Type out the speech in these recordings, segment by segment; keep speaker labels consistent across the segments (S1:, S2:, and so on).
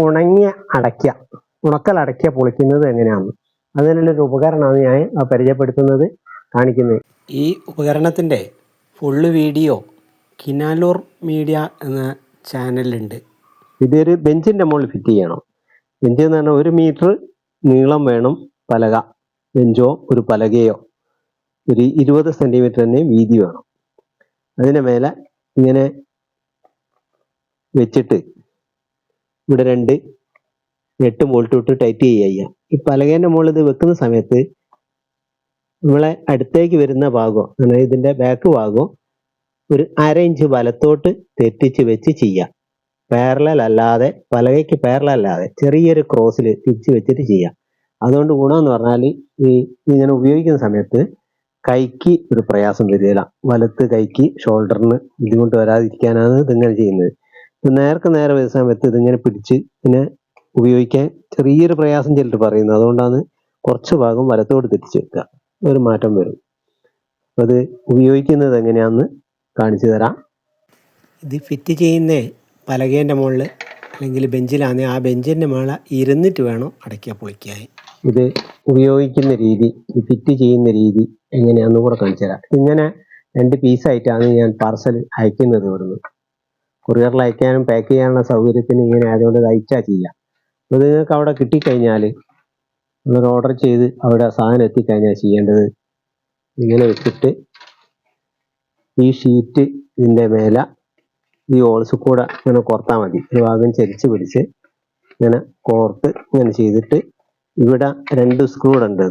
S1: ഉണങ്ങിയ അടയ്ക്ക. ഉണക്കൽ അടയ്ക്ക പൊളിക്കുന്നത് എങ്ങനെയാണ്? അതിനുള്ളൊരു ഉപകരണമാണ് ഞാൻ പരിചയപ്പെടുത്തുന്നത് കാണിക്കുന്നത്.
S2: ഈ ഉപകരണത്തിന്റെ ഫുള്ള് വീഡിയോ കിനാലൂർ മീഡിയ എന്ന ചാനലിലുണ്ട്
S1: ഇതൊരു ബെഞ്ചിന്റെ മുകളിൽ ഫിറ്റ് ചെയ്യണം. ബെഞ്ച് എന്ന് പറഞ്ഞാൽ ഒരു മീറ്റർ നീളം വേണം പലക. ബെഞ്ചോ ഒരു പലകയോ ഒരു ഇരുപത് സെന്റിമീറ്റർ തന്നെ വീതി വേണം. അതിന്റെ മേലെ ഇങ്ങനെ വെച്ചിട്ട് ഇവിടെ രണ്ട് എട്ട് വോൾട്ട് ഇട്ട് ടൈറ്റ് ചെയ്യുക ഈ പലകേന്റെ മുകളിൽ ഇത് വെക്കുന്ന സമയത്ത് നമ്മളെ അടുത്തേക്ക് വരുന്ന ഭാഗം അങ്ങനെ ഇതിന്റെ ബാക്ക് ഭാഗം ഒരു അര ഇഞ്ച് വലത്തോട്ട് തെറ്റിച്ച് വെച്ച് ചെയ്യാം പാരലൽ അല്ലാതെ പലകയ്ക്ക് പാരലൽ അല്ലാതെ ചെറിയൊരു ക്രോസിൽ തിരിച്ച് വെച്ചിട്ട് ചെയ്യാം അതുകൊണ്ട് ഗുണമെന്ന് പറഞ്ഞാൽ ഈ ഇങ്ങനെ ഉപയോഗിക്കുന്ന സമയത്ത് കൈക്ക് ഒരു പ്രയാസം വരികയില്ല. വലത്ത് കൈക്ക് ഷോൾഡറിന് ബുദ്ധിമുട്ട് വരാതിരിക്കാനാണ് ഇതിങ്ങനെ ചെയ്യുന്നത്. നേർക്ക് നേരെ വരുന്ന സമയത്ത് ഇതിങ്ങനെ പിടിച്ച് പിന്നെ ഉപയോഗിക്കാൻ ചെറിയൊരു പ്രയാസം ചിലർ പറയുന്നത് അതുകൊണ്ടാണ് കുറച്ച് ഭാഗം വലത്തോട്ട് തിരിച്ചു വെക്കുക. ഒരു മാറ്റം വരും. അത് ഉപയോഗിക്കുന്നത് എങ്ങനെയാണെന്ന് കാണിച്ചു തരാം.
S2: ഇത് ഫിറ്റ് ചെയ്യുന്ന പലകേന്റെ മുകളിൽ അല്ലെങ്കിൽ ബെഞ്ചിലാണെങ്കിൽ ആ ബെഞ്ചിന്റെ മുകളിൽ ഇരുന്നിട്ട് വേണം അടയ്ക്ക പൊളിക്കാൻ
S1: ഇത് ഉപയോഗിക്കുന്ന രീതി ഇത് ഫിറ്റ് ചെയ്യുന്ന രീതി എങ്ങനെയാണെന്ന് കൂടെ കാണിച്ചു തരാം. ഇങ്ങനെ രണ്ട് പീസായിട്ടാണ് ഞാൻ പാർസൽ അയക്കുന്നത് ഇവിടുന്ന്. കൊറിയറിൽ അയക്കാനും പാക്ക് ചെയ്യാനുള്ള സൗകര്യത്തിന് ഇങ്ങനെ ആയതുകൊണ്ട് ഇത് അയച്ചാൽ ചെയ്യാം. അപ്പോൾ നിങ്ങൾക്ക് അവിടെ കിട്ടിക്കഴിഞ്ഞാൽ നിങ്ങൾ ഓർഡർ ചെയ്ത് അവിടെ സാധനം എത്തിക്കഴിഞ്ഞാൽ ചെയ്യേണ്ടത്. ഇങ്ങനെ വെച്ചിട്ട് ഈ ഷീറ്റ് ഇതിന്റെ മേലെ ഈ ഓൾസ് കൂടെ ഇങ്ങനെ കോർത്താൽ മതി. ഒരു ഭാഗം ചരിച്ച് പിടിച്ച് ഇങ്ങനെ കോർത്ത് ഇങ്ങനെ ചെയ്തിട്ട് ഇവിടെ രണ്ട് സ്ക്രൂ ഉണ്ട്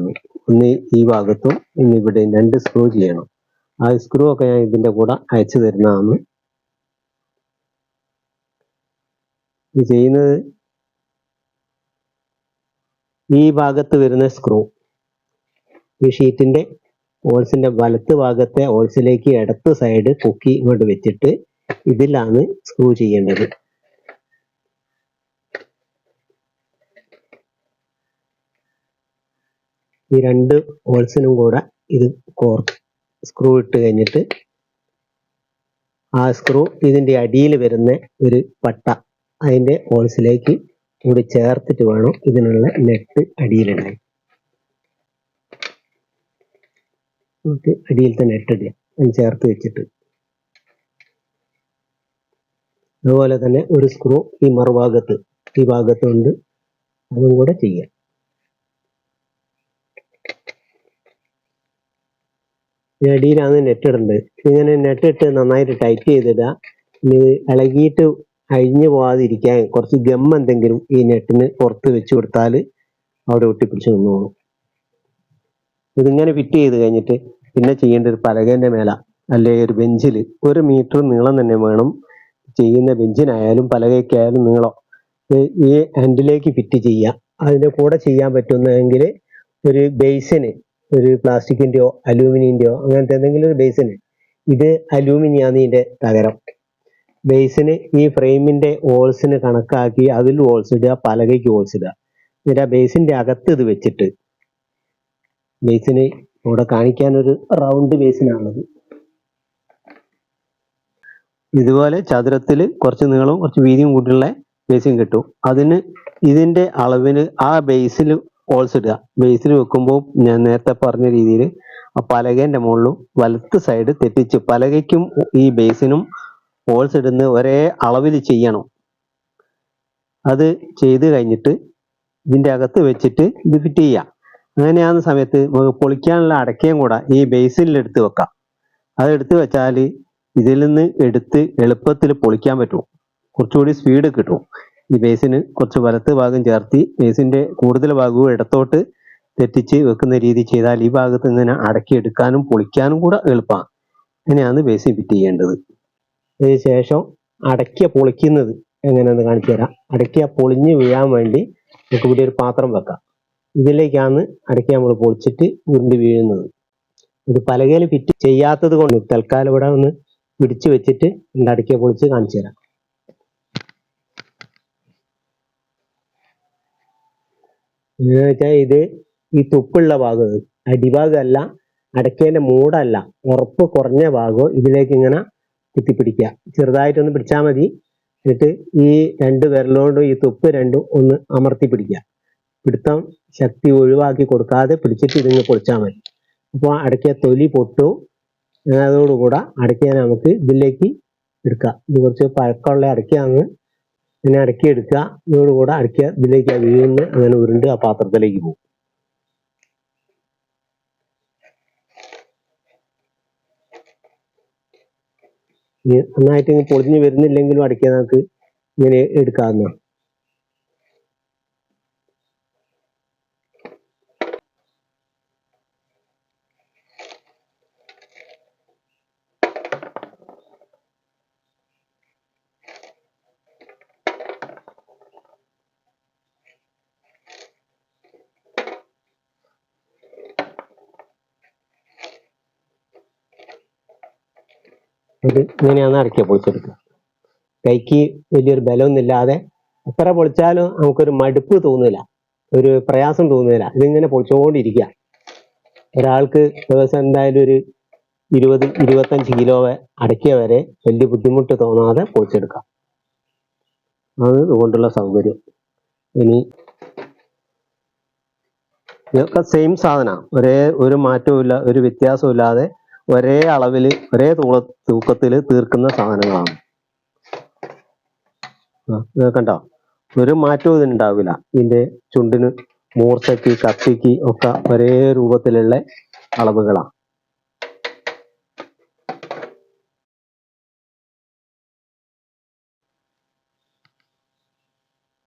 S1: ഒന്ന് ഈ ഭാഗത്തും ഇന്ന് ഇവിടെ രണ്ട് സ്ക്രൂ ചെയ്യണം. ആ സ്ക്രൂ ഒക്കെ ഞാൻ ഇതിന്റെ കൂടെ അയച്ചു തരുന്നതാണ് ഇത് ചെയ്യുന്നത് ഈ ഭാഗത്ത് വരുന്ന സ്ക്രൂ ഈ ഷീറ്റിന്റെ ഹോൾസിന്റെ വലത്ത് ഭാഗത്തെ ഓൾസിലേക്ക് ഇടത്ത് സൈഡ് പൊക്കി ഇങ്ങോട്ട് വെച്ചിട്ട് ഇതിലാണ് സ്ക്രൂ ചെയ്യേണ്ടത്. ഈ രണ്ട് ഹോൾസിനും കൂടെ ഇത് കോർ സ്ക്രൂ ഇട്ട് കഴിഞ്ഞിട്ട് ആ സ്ക്രൂ ഇതിന്റെ അടിയിൽ വരുന്ന ഒരു പട്ട. അതിന്റെ ഹോൾസിലേക്ക് കൂടി ചേർത്തിട്ട് വേണം ഇതിനുള്ള നെറ്റ് അടിയിലിടാൻ. നമുക്ക് അടിയിലത്തെ നെറ്റ് ഇടാം ചേർത്ത് വെച്ചിട്ട്. അതുപോലെ തന്നെ ഒരു സ്ക്രൂ ഈ മറുഭാഗത്ത് ഈ ഭാഗത്തുണ്ട്. അതും കൂടെ ചെയ്യാം. അടിയിലാണ് നെറ്റ് ഇടേണ്ടത്. ഇങ്ങനെ നെറ്റ് ഇട്ട് നന്നായിട്ട് ടൈറ്റ് ചെയ്തിടുക. ഇനി ഇളകിയിട്ട് അഴിഞ്ഞു പോവാതിരിക്കാൻ കുറച്ച് ഗം എന്തെങ്കിലും ഈ നെറ്റിന് പുറത്ത് വെച്ച് കൊടുത്താൽ അവിടെ ഒട്ടിപ്പിടിച്ച് നിന്നോളും ഇതിങ്ങനെ ഫിറ്റ് ചെയ്ത് കഴിഞ്ഞിട്ട് പിന്നെ ചെയ്യേണ്ട ഒരു പലകേന്റെ മേല അല്ലെ ഒരു ബെഞ്ചിൽ ഒരു മീറ്റർ നീളം തന്നെ വേണം. ചെയ്യുന്ന ബെഞ്ചിനായാലും പലകയ്ക്കായാലും നീളം. ഈ- ഹാൻഡിലേക്ക് ഫിറ്റ് ചെയ്യാം അതിന്റെ കൂടെ ചെയ്യാൻ പറ്റുന്നതെങ്കിൽ ഒരു ബേസിന് ഒരു പ്ലാസ്റ്റിക്കിന്റെയോ അലൂമിനിയന്റെയോ അങ്ങനത്തെ എന്തെങ്കിലും ഒരു ബേസിന് ഇത് അലൂമിനിയാണ് ഇതിന്റെ തകരം. ബേസിന് ഈ ഫ്രെയിമിന്റെ ഹോൾസിന് കണക്കാക്കി അതിൽ ഹോൾസ് ഇടുക പലകയ്ക്ക് ഹോൾസ് ഇടുക. എന്നിട്ട് ആ ബേസിന്റെ അകത്ത് ഇത് വെച്ചിട്ട് ബേസിന് ഇവിടെ കാണിക്കാൻ ഒരു റൗണ്ട് ബേസിനാണുള്ളത് ഇതുപോലെ ചതുരത്തിൽ കുറച്ച് നീളവും കുറച്ച് വീതിയും കൂട്ടിയുള്ള ബേസും കിട്ടും. അതിന് ഇതിന്റെ അളവിന് ആ ബേസിൽ ഹോൾസ് ഇടുക. ബേസിൽ വെക്കുമ്പോൾ ഞാൻ നേരത്തെ പറഞ്ഞ രീതിയിൽ ആ പലകേന്റെ മുകളിലും വലത്ത് സൈഡ് തെറ്റിച്ച് പലകയ്ക്കും ഈ ബേസിനും ഹോൾസ് ഇടുന്ന ഒരേ അളവിൽ ചെയ്യണം. അത് ചെയ്ത് കഴിഞ്ഞിട്ട് ഇതിന്റെ അകത്ത് വെച്ചിട്ട് ഇത് ഫിറ്റ് ചെയ്യാം. അങ്ങനെയാകുന്ന സമയത്ത് നമുക്ക് പൊളിക്കാനുള്ള അടക്കയും കൂടെ ഈ ബേസിൽ എടുത്ത് വെക്കാം. അത് എടുത്ത് വെച്ചാൽ ഇതിൽ നിന്ന് എടുത്ത് എളുപ്പത്തിൽ പൊളിക്കാൻ പറ്റും. കുറച്ചുകൂടി സ്പീഡ് കിട്ടും. ഈ ബേസിന് കുറച്ച് വലത്ത് ഭാഗം ചേർത്തി ബേസിന്റെ കൂടുതൽ ഭാഗവും ഇടത്തോട്ട് തെറ്റിച്ച് വെക്കുന്ന രീതി ചെയ്താൽ ഈ ഭാഗത്ത് ഇങ്ങനെ അടക്കി എടുക്കാനും പൊളിക്കാനും കൂടെ എളുപ്പമാണ്. അങ്ങനെയാണ് ബേസിൻ ഫിറ്റ് ചെയ്യേണ്ടത്. ശേഷം അടക്കിയ പൊളിക്കുന്നത് എങ്ങനെയാണെന്ന് കാണിച്ചു തരാം. അടക്കിയ പൊളിഞ്ഞ് വീഴാൻ വേണ്ടി നമുക്ക് ഇവിടെ ഒരു പാത്രം വെക്കാം. ഇതിലേക്കാണ് അടക്കി നമ്മൾ പൊളിച്ചിട്ട് ഉരുണ്ട് വീഴുന്നത്. ഇത് പലകയിൽ ഫിറ്റ് ചെയ്യാത്തത് കൊണ്ട് തൽക്കാലം ഇവിടെ ഒന്ന് പിടിച്ചു വെച്ചിട്ട് എന്റെ അടക്കിയ പൊളിച്ച് കാണിച്ചു തരാം. എന്ന് വെച്ചാൽ ഇത് ഈ തുപ്പുള്ള ഭാഗം. അടിഭാഗമല്ല അടക്കേന്റെ മൂടല്ല ഉറപ്പ് കുറഞ്ഞ ഭാഗം ഇതിലേക്ക് ഇങ്ങനെ കുത്തിപ്പിടിക്കുക ചെറുതായിട്ടൊന്ന് പിടിച്ചാൽ മതി. എന്നിട്ട് ഈ രണ്ട് വിരലുകൊണ്ടും ഈ തുപ്പ് രണ്ടും ഒന്ന് അമർത്തി പിടിക്കുക. പിടുത്തം ശക്തി ഒഴിവാക്കി കൊടുക്കാതെ പിടിച്ചിട്ട് ഇതിങ്ങ് പൊളിച്ചാൽ മതി. അപ്പോൾ അടയ്ക്ക തൊലി പൊട്ടും. അതോടുകൂടെ അടയ്ക്ക നമുക്ക് ഇതിലേക്ക് എടുക്കാം. ഇത് കുറച്ച് പഴക്കമുള്ള അടയ്ക്കയാണ് പിന്നെ അടക്കി എടുക്കുക ഇതോടുകൂടെ അടയ്ക്ക ഇതിലേക്ക് വീഴുന്ന അങ്ങനെ ഉരുണ്ട് ആ പാത്രത്തിലേക്ക് പോകും. നന്നായിട്ട് പൊളിഞ്ഞു വരുന്നില്ലെങ്കിലും അടയ്ക്ക നമുക്ക് ഇങ്ങനെ എടുക്കാവുന്ന ഇത് ഇങ്ങനെയാണ് അടയ്ക്ക പൊളിച്ചെടുക്കുക. കൈക്ക് വലിയൊരു ബലമൊന്നുമില്ലാതെ എത്ര പൊളിച്ചാലും നമുക്കൊരു മടുപ്പ് തോന്നില്ല. ഒരു പ്രയാസം തോന്നുന്നില്ല ഇതിങ്ങനെ പൊളിച്ചുകൊണ്ടിരിക്കുക ഒരാൾക്ക് ദിവസം എന്തായാലും ഒരു ഇരുപത് ഇരുപത്തഞ്ച് കിലോ അടക്കിയ വരെ വലിയ ബുദ്ധിമുട്ട് തോന്നാതെ പൊളിച്ചെടുക്കാം. അത് ഇതുകൊണ്ടുള്ള സൗകര്യം. ഇനി ഇതൊക്കെ സെയിം സാധനമാണ് ഒരേ ഒരു മാറ്റവും ഇല്ല ഒരു വ്യത്യാസവും ഇല്ലാതെ ഒരേ അളവിൽ ഒരേ തൂള തൂക്കത്തിൽ തീർക്കുന്ന സാധനങ്ങളാണ്. കണ്ടോ? ഒരു മാറ്റവും ഇതിനുണ്ടാവില്ല ഇതിന്റെ ചുണ്ടിന് മൂർച്ചയ്ക്ക് കത്തിക്ക് ഒക്കെ ഒരേ രൂപത്തിലുള്ള അളവുകളാണ്.